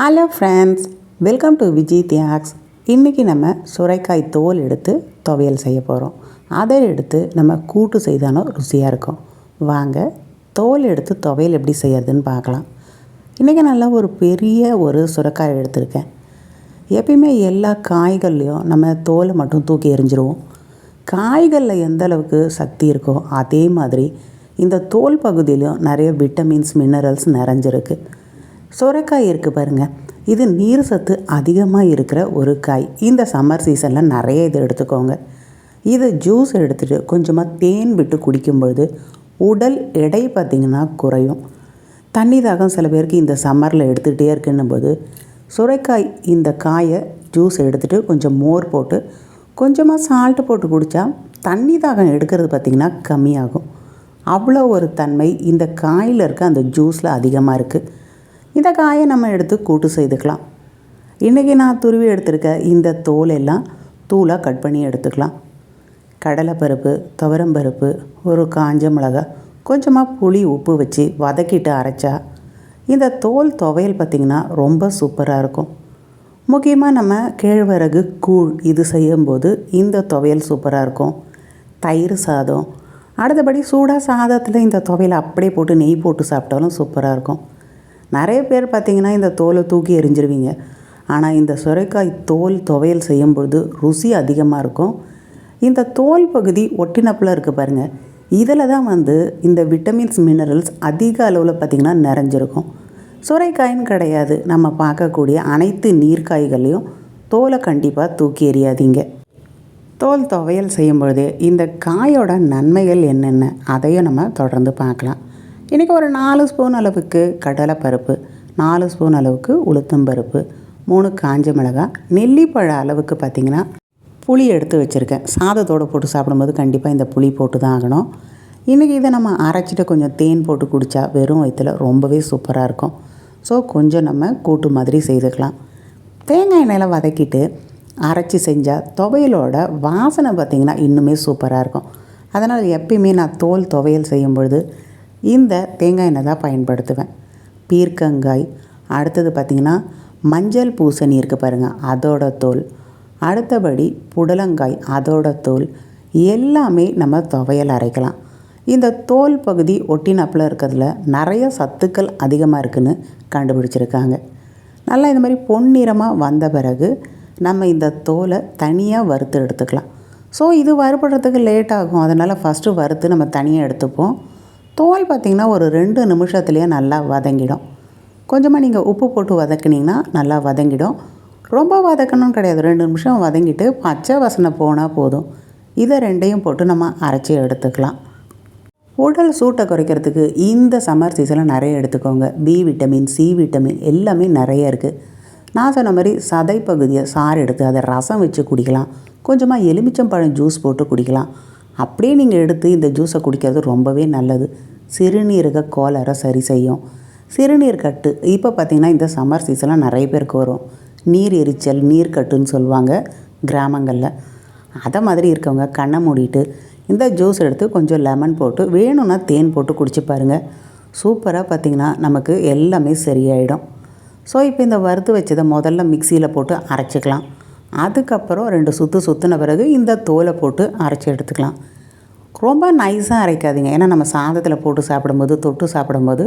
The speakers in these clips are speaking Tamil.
Hello friends welcome to Vijay Thiyags இன்றைக்கி நம்ம சுரைக்காய் தோல் எடுத்து துவையல் செய்ய போகிறோம் அதை எடுத்து நம்ம கூட்டு செய்தாலும் ருசியாக இருக்கும். வாங்க தோல் எடுத்து துவையல் எப்படி செய்யறதுன்னு பார்க்கலாம். இன்றைக்கி நல்லா ஒரு பெரிய ஒரு சுரைக்காய் எடுத்திருக்கேன். எப்பயுமே எல்லா காய்கள்லேயும் நம்ம தோலை மட்டும் தூக்கி எறிஞ்சிருவோம். காய்களில் எந்த அளவுக்கு சக்தி இருக்கோ அதே மாதிரி இந்த தோல் பகுதியிலும் நிறைய விட்டமின்ஸ் மினரல்ஸ் நிறைஞ்சிருக்கு. சுரைக்காய் இருக்குது பாருங்கள் இது நீர் சத்து அதிகமாக இருக்கிற ஒரு காய். இந்த சம்மர் சீசனில் நிறைய இது எடுத்துக்கோங்க. இதை ஜூஸ் எடுத்துகிட்டு கொஞ்சமாக தேன் விட்டு குடிக்கும்பொழுது உடல் எடை பார்த்திங்கன்னா குறையும். தண்ணி தாகம் சில பேருக்கு இந்த சம்மரில் எடுத்துக்கிட்டே இருக்குன்னும்போது சுரைக்காய் இந்த காயை ஜூஸ் எடுத்துகிட்டு கொஞ்சம் மோர் போட்டு கொஞ்சமாக சால்ட்டு போட்டு குடித்தா தண்ணி தாகம் எடுக்கிறது பார்த்திங்கன்னா கம்மியாகும். அவ்வளோ ஒரு தன்மை இந்த காயில் இருக்க அந்த ஜூஸில் அதிகமாக இருக்குது இந்த காயை நம்ம எடுத்து கூட்டு செய்துக்கலாம். இன்றைக்கி நான் துருவி எடுத்திருக்க இந்த தோல் எல்லாம் தூளாக கட் பண்ணி எடுத்துக்கலாம். கடலைப்பருப்பு துவரம்பருப்பு ஒரு காஞ்ச மிளகா கொஞ்சமாக புளி உப்பு வச்சு வதக்கிட்டு அரைச்சா இந்த தோல் துவையல் பார்த்திங்கன்னா ரொம்ப சூப்பராக இருக்கும். முக்கியமாக நம்ம கேழ்வரகு கூழ் இது செய்யும்போது இந்த துவையல் சூப்பராக இருக்கும். தயிர் சாதம் அடுத்தபடி சூடாக சாதத்தில் இந்த துவையல் அப்படியே போட்டு நெய் போட்டு சாப்பிட்டாலும் சூப்பராக இருக்கும். நிறைய பேர் பார்த்திங்கன்னா இந்த தோலை தூக்கி எரிஞ்சிருவீங்க. ஆனால் இந்த சுரைக்காய் தோல் துவையல் செய்யும்பொழுது ருசி அதிகமாக இருக்கும். இந்த தோல் பகுதி ஒட்டினப்பில் இருக்குது பாருங்கள் இதில் தான் வந்து இந்த விட்டமின்ஸ் மினரல்ஸ் அதிக அளவில் பார்த்திங்கன்னா நிறைஞ்சிருக்கும். சுரைக்காயின்னு கிடையாது. நம்ம பார்க்கக்கூடிய அனைத்து நீர்க்காய்களையும் தோலை கண்டிப்பாக தூக்கி எறியாதீங்க. தோல் துவையல் செய்யும்பொழுது இந்த காயோட நன்மைகள் என்னென்ன? அதையும் நம்ம தொடர்ந்து பார்க்கலாம். இன்றைக்கி ஒரு நாலு ஸ்பூன் அளவுக்கு கடலைப்பருப்பு நாலு ஸ்பூன் அளவுக்கு உளுத்தம்பருப்பு மூணு காஞ்ச மிளகாய் நெல்லிப்பழ அளவுக்கு பார்த்திங்கன்னா புளி எடுத்து வச்சுருக்கேன். சாதத்தோடு போட்டு சாப்பிடும்போது கண்டிப்பாக இந்த புளி போட்டு தான் ஆகணும். இன்றைக்கி இதை நம்ம அரைச்சிட்டு கொஞ்சம் தேன் போட்டு குடித்தா வெறும் வயிற்றில் ரொம்பவே சூப்பராக இருக்கும். ஸோ கொஞ்சம் நம்ம கூட்டு மாதிரி செய்துக்கலாம். தேங்காய் எண்ணெயில் வதக்கிட்டு அரைச்சி செஞ்சால் துவையலோட வாசனை பார்த்திங்கன்னா இன்னுமே சூப்பராக இருக்கும். அதனால் எப்பயுமே நான் தோல் துவையல் செய்யும் பொழுது இந்த தேங்காய் எண்ணெய் தான் பயன்படுத்துவேன். பீர்க்கங்காய் அடுத்தது பார்த்திங்கன்னா மஞ்சள் பூசணி இருக்குது பாருங்கள் அதோட தோல். அடுத்தபடி புடலங்காய் அதோட தோல். எல்லாமே நம்ம துவையல் அரைக்கலாம். இந்த தோல் பகுதி ஒட்டினப்பில் இருக்கிறதுல நிறைய சத்துக்கள் அதிகமாக இருக்குதுன்னு கண்டுபிடிச்சிருக்காங்க. நல்லா இந்த மாதிரி பொன்னிறமாக வந்த பிறகு நம்ம இந்த தோலை தனியாக வறுத்து எடுத்துக்கலாம். ஸோ இது வறுபடுறதுக்கு லேட் ஆகும். அதனால் ஃபஸ்ட்டு வறுத்து நம்ம தனியாக எடுத்துப்போம். தோல் பார்த்திங்கன்னா ஒரு ரெண்டு நிமிஷத்துலேயே நல்லா வதங்கிடும். கொஞ்சமாக நீங்கள் உப்பு போட்டு வதக்குனிங்கன்னா நல்லா வதங்கிடும். ரொம்ப வதக்கணும்னு கிடையாது. ரெண்டு நிமிஷம் வதங்கிட்டு பச்சை வசனை போனால் போதும். இதை ரெண்டையும் போட்டு நம்ம அரைச்சி எடுத்துக்கலாம். உடல் சூட்டை குறைக்கிறதுக்கு இந்த சம்மர் சீசனில் நிறைய எடுத்துக்கோங்க. பி விட்டமின் சி விட்டமின் எல்லாமே நிறைய இருக்குது நான் சொன்ன மாதிரி சதை பகுதியை சாறு எடுத்து அதை ரசம் வச்சு குடிக்கலாம். கொஞ்சமாக எலுமிச்சம்பழம் ஜூஸ் போட்டு குடிக்கலாம். அப்படியே நீங்கள் எடுத்து இந்த ஜூஸை குடிக்கிறது ரொம்பவே நல்லது. சிறுநீரக கோளரை சரி செய்யும். சிறுநீர் கட்டு இப்போ பார்த்திங்கன்னா இந்த சம்மர் சீசனில் நிறைய பேருக்கு வரும். நீர் எரிச்சல் நீர் கட்டுன்னு சொல்லுவாங்க கிராமங்களில். அதை மாதிரி இருக்கவங்க கண்ணை மூடிட்டு இந்த ஜூஸ் எடுத்து கொஞ்சம் லெமன் போட்டு வேணும்னா தேன் போட்டு குடிச்சு பாருங்கள் சூப்பராக பார்த்திங்கன்னா நமக்கு எல்லாமே சரியாயிடும். ஸோ இப்போ இந்த வறுத்து வச்சதை முதல்ல மிக்சியில் போட்டு அரைச்சிக்கலாம். அதுக்கப்புறம் ரெண்டு சுற்று சுற்றின பிறகு இந்த தோலை போட்டு அரைச்சி எடுத்துக்கலாம். ரொம்ப நைஸாக அரைக்காதீங்க. ஏன்னா நம்ம சாதத்தில் போட்டு சாப்பிடும்போது தொட்டு சாப்பிடும்போது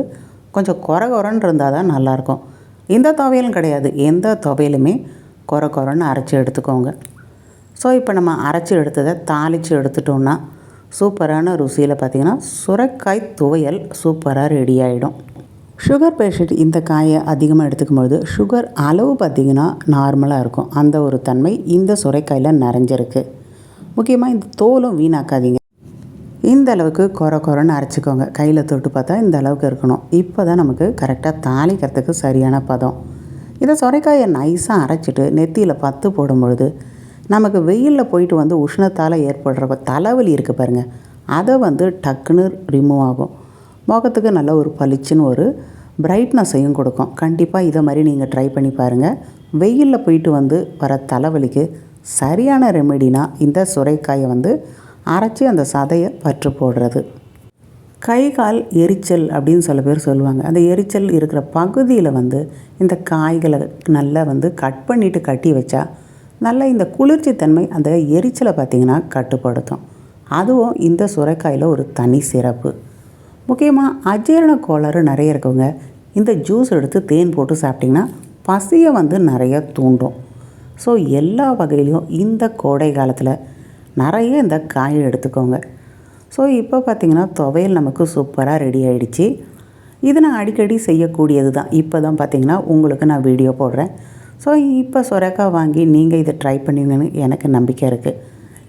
கொஞ்சம் குறை குறைன்னு இருந்தால் தான் நல்லாயிருக்கும். இந்த துவையலும் கிடையாது. எந்த துவையலுமே குறை குறைன்னு அரைச்சி எடுத்துக்கோங்க. ஸோ இப்போ நம்ம அரைச்சி எடுத்ததை தாளித்து எடுத்துட்டோம்னா சூப்பரான ருசியில் பார்த்திங்கன்னா சுரைக்காய் துவையல் சூப்பராக ரெடி ஆகிடும் சுகர் பேஷண்ட் இந்த காயை அதிகமாக எடுத்துக்கும்போது சுகர் அளவு பார்த்திங்கன்னா நார்மலாக இருக்கும். அந்த ஒரு தன்மை இந்த சுரைக்காயில் நிறைஞ்சிருக்கு. முக்கியமாக இந்த தோலும் வீணாக்காதீங்க. இந்த அளவுக்கு குறை குறைன்னு அரைச்சிக்கோங்க. கையில் தொட்டு பார்த்தா இந்த அளவுக்கு இருக்கணும். இப்போ தான் நமக்கு கரெக்டாக தாளிக்கிறதுக்கு சரியான பதம். இதை சுரைக்காயை நைஸாக அரைச்சிட்டு நெத்தியில் பத்து போடும்பொழுது நமக்கு வெயிலில் போயிட்டு வந்து உஷ்ணத்தால் ஏற்படுற தலைவலி இருக்குது பாருங்கள் அதை வந்து டக்குன்னு ரிமூவ் ஆகும். முகத்துக்கு நல்ல ஒரு பளிச்சுன்னு ஒரு பிரைட்னஸையும் கொடுக்கும். கண்டிப்பாக இதை மாதிரி நீங்கள் ட்ரை பண்ணி பாருங்கள் வெயிலில் போயிட்டு வந்து வர தலைவலிக்கு சரியான ரெமெடினா இந்த சுரைக்காயை வந்து அரைச்சி அந்த சதையை பற்று போடுறது. கை கால் எரிச்சல் அப்படின்னு சில பேர் சொல்லுவாங்க. அந்த எரிச்சல் இருக்கிற பகுதியில் வந்து இந்த காய்களை நல்லா வந்து கட் பண்ணிவிட்டு கட்டி வச்சா நல்லா இந்த குளிர்ச்சி தன்மை அந்த எரிச்சலை பார்த்திங்கன்னா கட்டுப்படுத்தும். அதுவும் இந்த சுரைக்காயில் ஒரு தனி சிறப்பு. முக்கியமாக அஜீரண கோளாறு நிறைய இருக்கவங்க இந்த ஜூஸ் எடுத்து தேன் போட்டு சாப்பிட்டிங்கன்னா பசியை வந்து நிறைய தூண்டும். ஸோ எல்லா வகையிலையும் இந்த கோடை காலத்தில் நிறைய இந்த காயை எடுத்துக்கோங்க. ஸோ இப்போ பார்த்திங்கன்னா துவையல் நமக்கு சூப்பராக ரெடி ஆகிடுச்சு இது நான் அடிக்கடி செய்யக்கூடியது தான். இப்போ தான் பார்த்திங்கன்னா உங்களுக்கு நான் வீடியோ போடுறேன். ஸோ இப்போ சொரக்காய் வாங்கி நீங்கள் இதை ட்ரை பண்ணுவீங்கன்னு எனக்கு நம்பிக்கை இருக்குது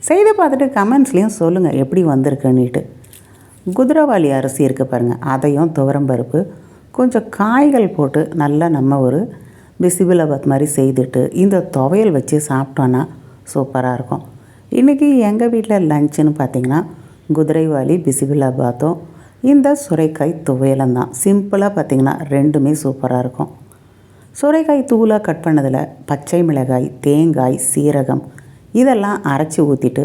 செய்து பார்த்துட்டு கமெண்ட்ஸ்லேயும் சொல்லுங்கள் எப்படி வந்திருக்குன்னுட்டு. குதிரவாளி அரிசி இருக்குது பாருங்கள் அதையும் துவரம் பருப்பு கொஞ்சம் காய்கள் போட்டு நல்லா நம்ம ஒரு பிசிபிளபத் மாதிரி செய்துட்டு இந்த துவையல் வச்சு சாப்பிட்டோன்னா சூப்பராக இருக்கும். இன்றைக்கி எங்கள் வீட்டில் லஞ்சுன்னு பார்த்திங்கன்னா குதிரைவாளி பிசிபிலபாத்தும் இந்த சுரைக்காய் துவையலும் தான். சிம்பிளாக பார்த்திங்கன்னா ரெண்டுமே சூப்பராக இருக்கும். சுரைக்காய் தூளாக கட் பண்ணதில் பச்சை மிளகாய் தேங்காய் சீரகம் இதெல்லாம் அரைச்சி ஊற்றிட்டு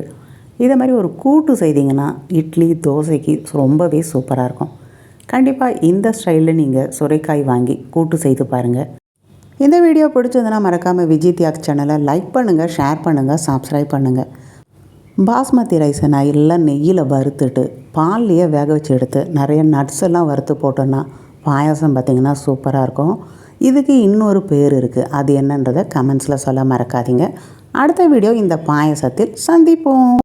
இதை மாதிரி ஒரு கூட்டு செய்தீங்கன்னா இட்லி தோசைக்கு ரொம்பவே சூப்பராக இருக்கும். கண்டிப்பாக இந்த ஸ்டைலில் நீங்கள் சுரைக்காய் வாங்கி கூட்டு செய்து பாருங்கள் இந்த வீடியோ பிடிச்சதுன்னா மறக்காமல் விஜய் தியாக் சேனலை லைக் பண்ணுங்கள் ஷேர் பண்ணுங்கள் சப்ஸ்கிரைப் பண்ணுங்கள் பாஸ்மதி ரைஸை நான் எல்லாம் நெய்யில் வறுத்துட்டு பால்லையே வேக வச்சு எடுத்து நிறைய நட்ஸ் எல்லாம் வறுத்து போட்டோன்னா பாயாசம் பார்த்திங்கன்னா சூப்பராக இருக்கும். இதுக்கு இன்னொரு பேர் இருக்குது அது என்னன்றதை கமெண்ட்ஸில் சொல்ல மறக்காதீங்க. அடுத்த வீடியோ இந்த பாயாசத்தில் சந்திப்போம்.